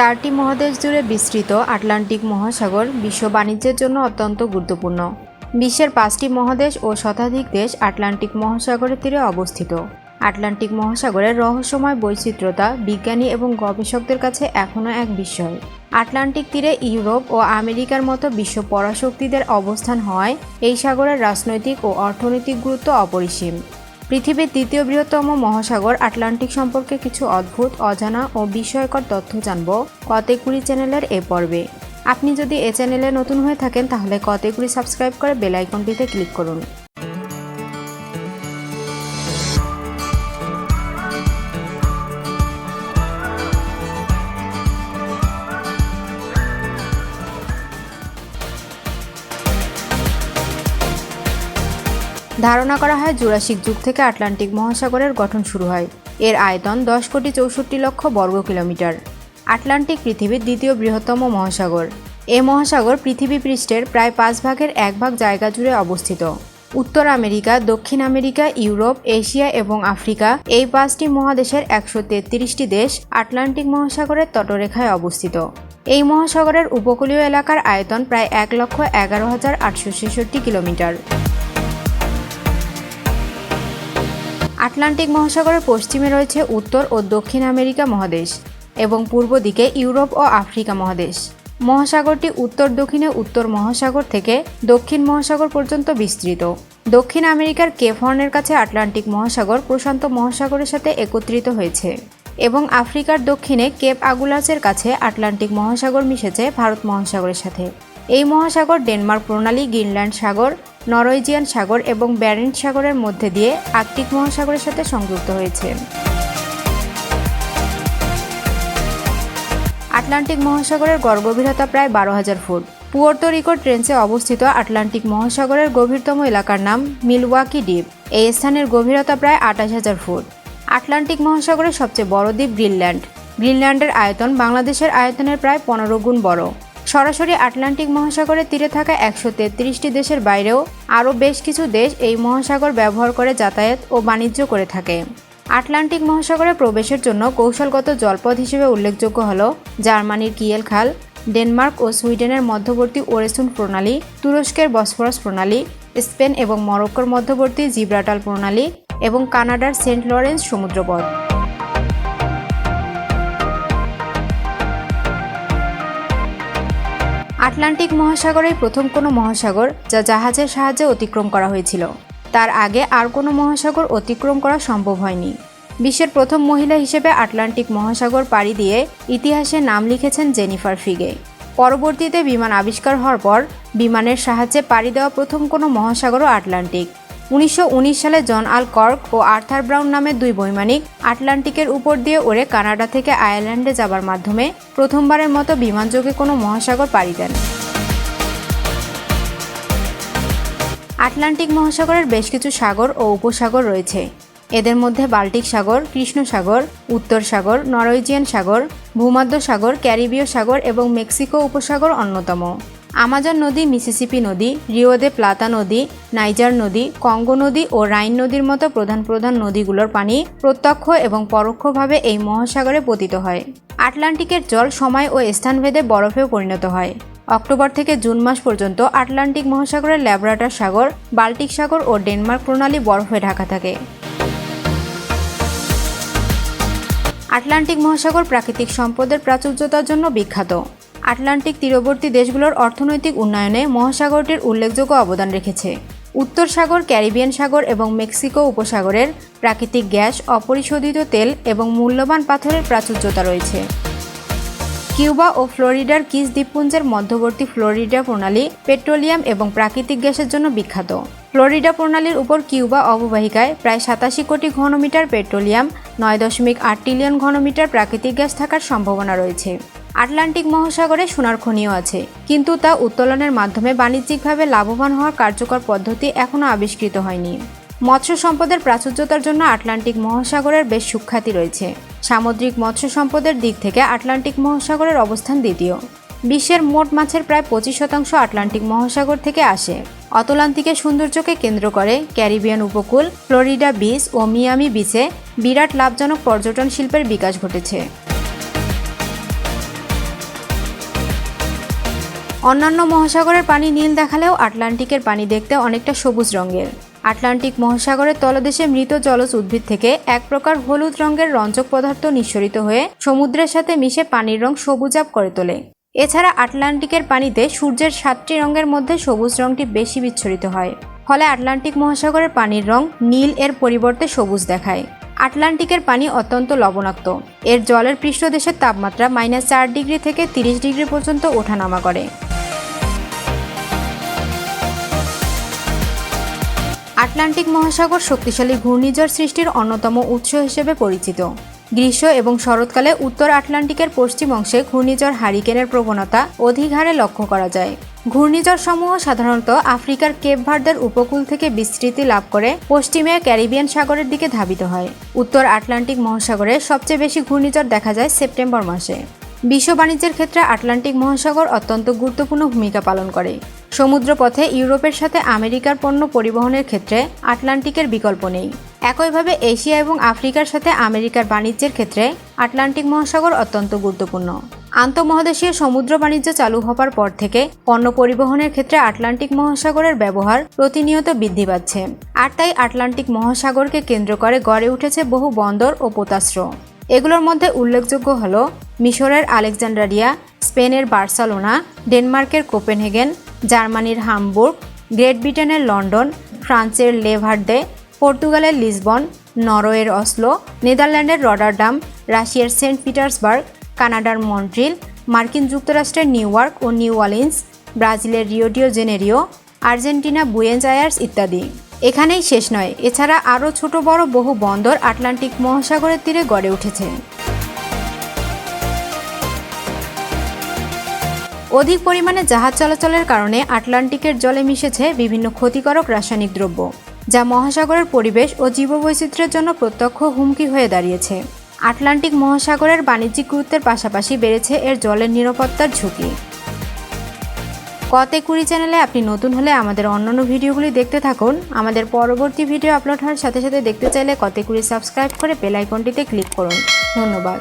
চারটি মহাদেশ জুড়ে বিস্তৃত আটলান্টিক মহাসাগর বিশ্ব বাণিজ্যের জন্য অত্যন্ত গুরুত্বপূর্ণ। বিশ্বের পাঁচটি মহাদেশ ও শতাধিক দেশ আটলান্টিক মহাসাগরের তীরে অবস্থিত। আটলান্টিক মহাসাগরের রহস্যময় বৈচিত্র্যতা বিজ্ঞানী এবং গবেষকদের কাছে এখনও এক বিষয়। আটলান্টিক তীরে ইউরোপ ও আমেরিকার মতো বিশ্ব পরাশক্তিদের অবস্থান হওয়ায় এই সাগরের রাজনৈতিক ও অর্থনৈতিক গুরুত্ব অপরিসীম। পৃথিবীর দ্বিতীয় বৃহত্তম মহাসাগর আটলান্টিক সম্পর্কে কিছু অদ্ভুত, অজানা ও বিস্ময়কর তথ্য জানব কতেকুড়ি চ্যানেলের এ পর্বে। আপনি যদি এ চ্যানেলে নতুন হয়ে থাকেন, তাহলে কতেকুড়ি সাবস্ক্রাইব করে বেলাইকনটিতে ক্লিক করুন। ধারণা করা হয় জুরাসিক যুগ থেকে আটলান্টিক মহাসাগরের গঠন শুরু হয়। এর আয়তন দশ কোটি চৌষট্টি লক্ষ বর্গ কিলোমিটার। আটলান্টিক পৃথিবীর দ্বিতীয় বৃহত্তম মহাসাগর। এ মহাসাগর পৃথিবী পৃষ্ঠের প্রায় পাঁচ ভাগের এক ভাগ জায়গা জুড়ে অবস্থিত। উত্তর আমেরিকা, দক্ষিণ আমেরিকা, ইউরোপ, এশিয়া এবং আফ্রিকা এই পাঁচটি মহাদেশের একশো তেত্রিশটি দেশ আটলান্টিক মহাসাগরের তটরেখায় অবস্থিত। এই মহাসাগরের উপকূলীয় এলাকার আয়তন প্রায় এক লক্ষ এগারো হাজার আটশো ছেষট্টি কিলোমিটার। আটলান্টিক মহাসাগরের পশ্চিমে রয়েছে উত্তর ও দক্ষিণ আমেরিকা মহাদেশ এবং পূর্ব দিকে ইউরোপ ও আফ্রিকা মহাদেশ। মহাসাগরটি উত্তর দক্ষিণে উত্তর মহাসাগর থেকে দক্ষিণ মহাসাগর পর্যন্ত বিস্তৃত। দক্ষিণ আমেরিকার কেপ হর্নের কাছে আটলান্টিক মহাসাগর প্রশান্ত মহাসাগরের সাথে একত্রিত হয়েছে এবং আফ্রিকার দক্ষিণে কেপ আগুলাসের কাছে আটলান্টিক মহাসাগর মিশেছে ভারত মহাসাগরের সাথে। এই মহাসাগর ডেনমার্ক, প্রণালী, গ্রিনল্যান্ড সাগর নরওয়েজিয়ান সাগর এবং ব্যারেন্ট সাগরের মধ্যে দিয়ে আর্কটিক মহাসাগরের সাথে সংযুক্ত হয়েছে। আটলান্টিক মহাসাগরের গড় গভীরতা প্রায় বারো হাজার ফুট। পুয়ার্তো রিকো ট্রেন্সে অবস্থিত আটলান্টিক মহাসাগরের গভীরতম এলাকার নাম মিলওয়াকি দ্বীপ। এই স্থানের গভীরতা প্রায় আঠাশ হাজার ফুট। আটলান্টিক মহাসাগরের সবচেয়ে বড় দ্বীপ গ্রিনল্যান্ড। গ্রিনল্যান্ডের আয়তন বাংলাদেশের আয়তনের প্রায় পনেরো গুণ বড়। সরাসরি আটলান্টিক মহাসাগরের তীরে থাকা একশো তেত্রিশটি দেশের বাইরেও আরও বেশ কিছু দেশ এই মহাসাগর ব্যবহার করে যাতায়াত ও বাণিজ্য করে থাকে। আটলান্টিক মহাসাগরে প্রবেশের জন্য কৌশলগত জলপথ হিসেবে উল্লেখযোগ্য হল জার্মানির কিয়েল খাল ডেনমার্ক ও সুইডেনের মধ্যবর্তী ওরেসুন প্রণালী, তুরস্কের বসফরাস প্রণালী, স্পেন এবং মরক্কোর মধ্যবর্তী জিব্রাটাল প্রণালী এবং কানাডার সেন্ট লরেন্স সমুদ্রপথ। আটলান্টিক মহাসাগরের প্রথম কোনো মহাসাগর যা জাহাজের সাহায্যে অতিক্রম করা হয়েছিল। তার আগে আর কোনো মহাসাগর অতিক্রম করা সম্ভব হয়নি। বিশ্বের প্রথম মহিলা হিসেবে আটলান্টিক মহাসাগর পাড়ি দিয়ে ইতিহাসে নাম লিখেছেন জেনিফার ফিগে। পরবর্তীতে বিমান আবিষ্কার হওয়ার পর বিমানের সাহায্যে পাড়ি দেওয়া প্রথম কোনো মহাসাগরও আটলান্টিক। উনিশশো উনিশ সালে জন আল কর্ক ও আর্থার ব্রাউন নামের দুই বৈমানিক আটলান্টিকের উপর দিয়ে ওড়ে কানাডা থেকে আয়ারল্যান্ডে যাবার মাধ্যমে প্রথমবারের মতো বিমানযোগে কোনো মহাসাগর পাড়ি দেন। আটলান্টিক মহাসাগরের বেশ কিছু সাগর ও উপসাগর রয়েছে। এদের মধ্যে বাল্টিক সাগর, কৃষ্ণ সাগর, উত্তর সাগর, নরওয়েজিয়ান সাগর ভূমধ্য সাগর ক্যারিবীয় সাগর এবং মেক্সিকো উপসাগর অন্যতম। আমাজন নদী, মিসিসিপি নদী রিওদে প্লাতা নদী, নাইজার নদী, কঙ্গো নদী ও রাইন নদীর মতো প্রধান প্রধান নদীগুলোর পানি প্রত্যক্ষ এবং পরোক্ষভাবে এই মহাসাগরে পতিত হয়। আটলান্টিকের জল সময় ও স্থানভেদে বরফেও পরিণত হয়। অক্টোবর থেকে জুন মাস পর্যন্ত আটলান্টিক মহাসাগরের ল্যাবরাটার সাগর, বাল্টিক সাগর ও ডেনমার্ক প্রণালী বরফে ঢাকা থাকে। আটলান্টিক মহাসাগর প্রাকৃতিক সম্পদের প্রাচুর্যতার জন্য বিখ্যাত। আটলান্টিক তীরবর্তী দেশগুলোর অর্থনৈতিক উন্নয়নে মহাসাগরটির উল্লেখযোগ্য অবদান রেখেছে। উত্তর সাগর, ক্যারিবিয়ান সাগর এবং মেক্সিকো উপসাগরের প্রাকৃতিক গ্যাস, অপরিশোধিত তেল এবং মূল্যবান পাথরের প্রাচুর্যতা রয়েছে। কিউবা ও ফ্লোরিডার কিস দ্বীপপুঞ্জের মধ্যবর্তী ফ্লোরিডা প্রণালী পেট্রোলিয়াম এবং প্রাকৃতিক গ্যাসের জন্য বিখ্যাত। ফ্লোরিডা প্রণালীর উপর কিউবা অববাহিকায় প্রায় সাতাশি কোটি ঘনমিটার পেট্রোলিয়াম, নয় দশমিক আট ট্রিলিয়ন ঘনমিটার প্রাকৃতিক গ্যাস থাকার সম্ভাবনা রয়েছে। আটলান্টিক মহাসাগরে সোনার খনিও আছে, কিন্তু তা উত্তোলনের মাধ্যমে বাণিজ্যিকভাবে লাভবান হওয়ার কার্যকর পদ্ধতি এখনও আবিষ্কৃত হয়নি। মৎস্য সম্পদের প্রাচুর্যতার জন্য আটলান্টিক মহাসাগরের বেশ সুখ্যাতি রয়েছে। সামুদ্রিক মৎস্য সম্পদের দিক থেকে আটলান্টিক মহাসাগরের অবস্থান দ্বিতীয়। বিশ্বের মোট মাছের প্রায় পঁচিশ শতাংশ আটলান্টিক মহাসাগর থেকে আসে। অতলান্তিকের সৌন্দর্যকে কেন্দ্র করে ক্যারিবিয়ান উপকূল, ফ্লোরিডা বিচ ও মিয়ামি বিচে বিরাট লাভজনক পর্যটন শিল্পের বিকাশ ঘটেছে। অন্যান্য মহাসাগরের পানি নীল দেখালেও আটলান্টিকের পানি দেখতে অনেকটা সবুজ রঙের। আটলান্টিক মহাসাগরের তলদেশে মৃত জলজ উদ্ভিদ থেকে এক প্রকার হলুদ রঙের রঞ্জক পদার্থ নিঃসরিত হয়ে সমুদ্রের সাথে মিশে পানির রং সবুজাব করে তোলে। এছাড়া আটলান্টিকের পানিতে সূর্যের সাতটি রঙের মধ্যে সবুজ রঙটি বেশি বিচ্ছরিত হয়। ফলে আটলান্টিক মহাসাগরের পানির রং নীল এর পরিবর্তে সবুজ দেখায়। আটলান্টিকের পানি অত্যন্ত লবণাক্ত। এর জলের পৃষ্ঠদেশের তাপমাত্রা মাইনাস চার ডিগ্রি থেকে তিরিশ ডিগ্রি পর্যন্ত ওঠানামা করে। আটলান্টিক মহাসাগর শক্তিশালী ঘূর্ণিঝড় সৃষ্টির অন্যতম উৎস হিসেবে পরিচিত। গ্রীষ্ম এবং শরৎকালে উত্তর আটলান্টিকের পশ্চিম অংশে ঘূর্ণিঝড় হারিকেনের প্রবণতা অধিক হারে লক্ষ্য করা যায়। ঘূর্ণিঝড় সমূহ সাধারণত আফ্রিকার কেপ ভার্দের উপকূল থেকে বিস্তৃতি লাভ করে পশ্চিমে ক্যারিবিয়ান সাগরের দিকে ধাবিত হয়। উত্তর আটলান্টিক মহাসাগরে সবচেয়ে বেশি ঘূর্ণিঝড় দেখা যায় সেপ্টেম্বর মাসে। বিশ্ব বাণিজ্যের ক্ষেত্রে আটলান্টিক মহাসাগর অত্যন্ত গুরুত্বপূর্ণ ভূমিকা পালন করে। সমুদ্রপথে ইউরোপের সাথে আমেরিকার পণ্য পরিবহনের ক্ষেত্রে আটলান্টিকের বিকল্প নেই। একইভাবে এশিয়া এবং আফ্রিকার সাথে আমেরিকার বাণিজ্যের ক্ষেত্রে আটলান্টিক মহাসাগর অত্যন্ত গুরুত্বপূর্ণ। আন্তঃমহাদেশীয় সমুদ্র বাণিজ্য চালু হবার পর থেকে পণ্য পরিবহনের ক্ষেত্রে আটলান্টিক মহাসাগরের ব্যবহার প্রতিনিয়ত বৃদ্ধি পাচ্ছে। আর তাই আটলান্টিক মহাসাগরকে কেন্দ্র করে গড়ে উঠেছে বহু বন্দর ও পোতাশ্র এগুলোর মধ্যে উল্লেখযোগ্য হল মিশরের আলেকজান্ডারিয়া, স্পেনের বার্সেলোনা, ডেনমার্কের কোপেনহেগেন, জার্মানির হামবুর্গ, গ্রেট ব্রিটেনের লন্ডন, ফ্রান্সের লেভার্ডে, পর্তুগালের লিসবন, নরওয়ের অসলো, নেদারল্যান্ডের রডারডাম রাশিয়ার সেন্ট পিটার্সবার্গ, কানাডার মন্ট্রিল, মার্কিন যুক্তরাষ্ট্রের নিউ ইয়র্ক ও নিউ অর্লিন্স, ব্রাজিলের Rio de Janeiro, Argentina Buenos Aires ইত্যাদি। এখানেই শেষ নয়। এছাড়া আরও ছোট বড় বহু বন্দর আটলান্টিক মহাসাগরের তীরে গড়ে উঠেছে। অধিক পরিমাণে জাহাজ চলাচলের কারণে আটলান্টিকের জলে মিশেছে বিভিন্ন ক্ষতিকারক রাসায়নিক দ্রব্য, যা মহাসাগরের পরিবেশ ও জীববৈচিত্র্যের জন্য প্রত্যক্ষ হুমকি হয়ে দাঁড়িয়েছে। আটলান্টিক মহাসাগরের বাণিজ্যিক গুরুত্বের পাশাপাশি বেড়েছে এর জলের নিরাপত্তার ঝুঁকি। কতে কুড়ি চ্যানেলে আপনি নতুন হলে আমাদের অন্যান্য ভিডিওগুলি দেখতে থাকুন। আমাদের পরবর্তী ভিডিও আপলোড হওয়ার সাথে সাথে দেখতে চাইলে কতে কুড়ি সাবস্ক্রাইব করে বেল আইকনটিতে ক্লিক করুন। ধন্যবাদ।